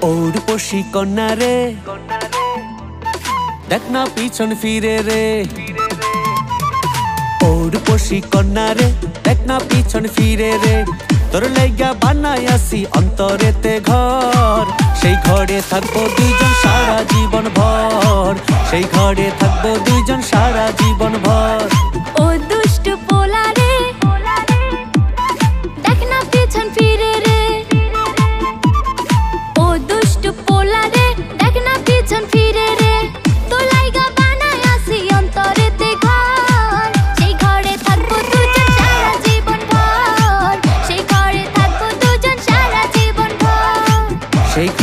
পৌরপসী কন্যা রে। দেখ না পিছন ফিরে রে। পৌরপসী কন্যা রে, দেখ না পিছন ফিরে রে। তোর লাইগা বানাই আসি অন্তরেতে ঘর। সেই ঘরে থাকব দুইজন সারা জীবন ভর। সেই ঘরে থাকব দুইজন সারা জীবন ভর।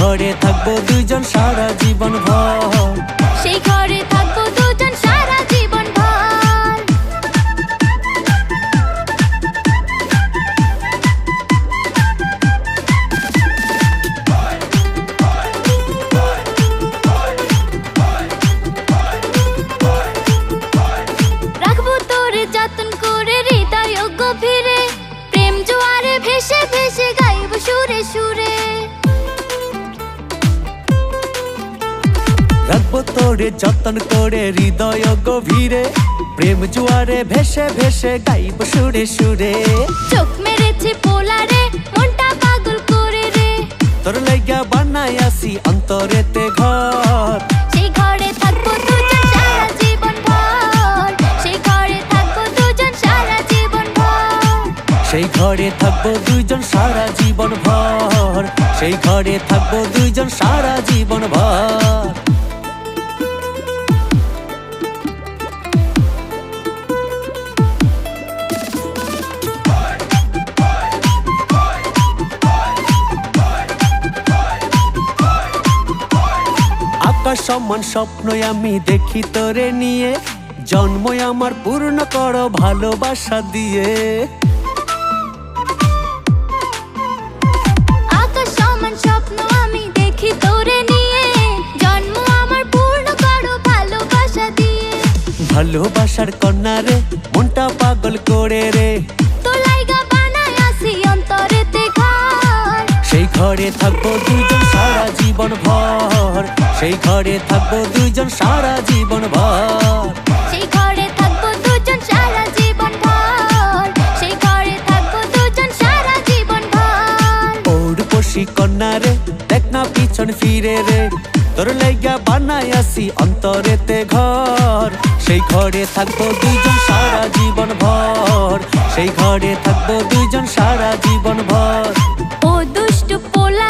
ঘরে থাকব দুইজন সারা জীবন ভর তোরে যতন করে হৃদয় গভীরে প্রেম জুয়ারে ভেসে ভেসে গাইব সুরে সুরে। চোখ মেরেছে পোলারে মনটা পাগল করে রে। তোর লাইগা বানাই আসি অন্তরেতে ঘর। সেই ঘরে থাকব দুজন সারা জীবন ভর সেই ঘরে থাকব দুজন সারা জীবন ভর সেই ঘরে থাকব দুইজন সারা জীবন ভর। সেই ঘরে থাকব দুইজন সারা জীবন ভর। আকাশ সমান স্বপ্নই আমি দেখি তোরে নিয়ে। জন্মই আমার পূর্ণ করো ভালোবাসা দিয়ে। আকাশ সমান স্বপ্ন আমি দেখি তোরে নিয়ে। জন্ম আমার পূর্ণ করো ভালোবাসা দিয়ে। ভালোবাসার কন্যা রে মনটা পাগল করে রে। ঘর। সেই ঘরে থাকব দুইজন সারা জীবন ভর। সেই ঘরে থাকব দুইজন সারা জীবন ভর। সেই ঘরে থাকব দুজন সারা জীবন ভর। সেই ঘরে থাকব দুজন সারা জীবন ভর। পৌরপসী কন্যা রে দেখ না পিছন ফিরে রে। তোর লাইগা বানাই আসি অন্তরেতে ঘর। সেই ঘরে থাকব দুইজন সারা জীবন ভর। সেই ঘরে থাকব দুইজন সারা জীবন ভর। ও দুষ্টু পোলা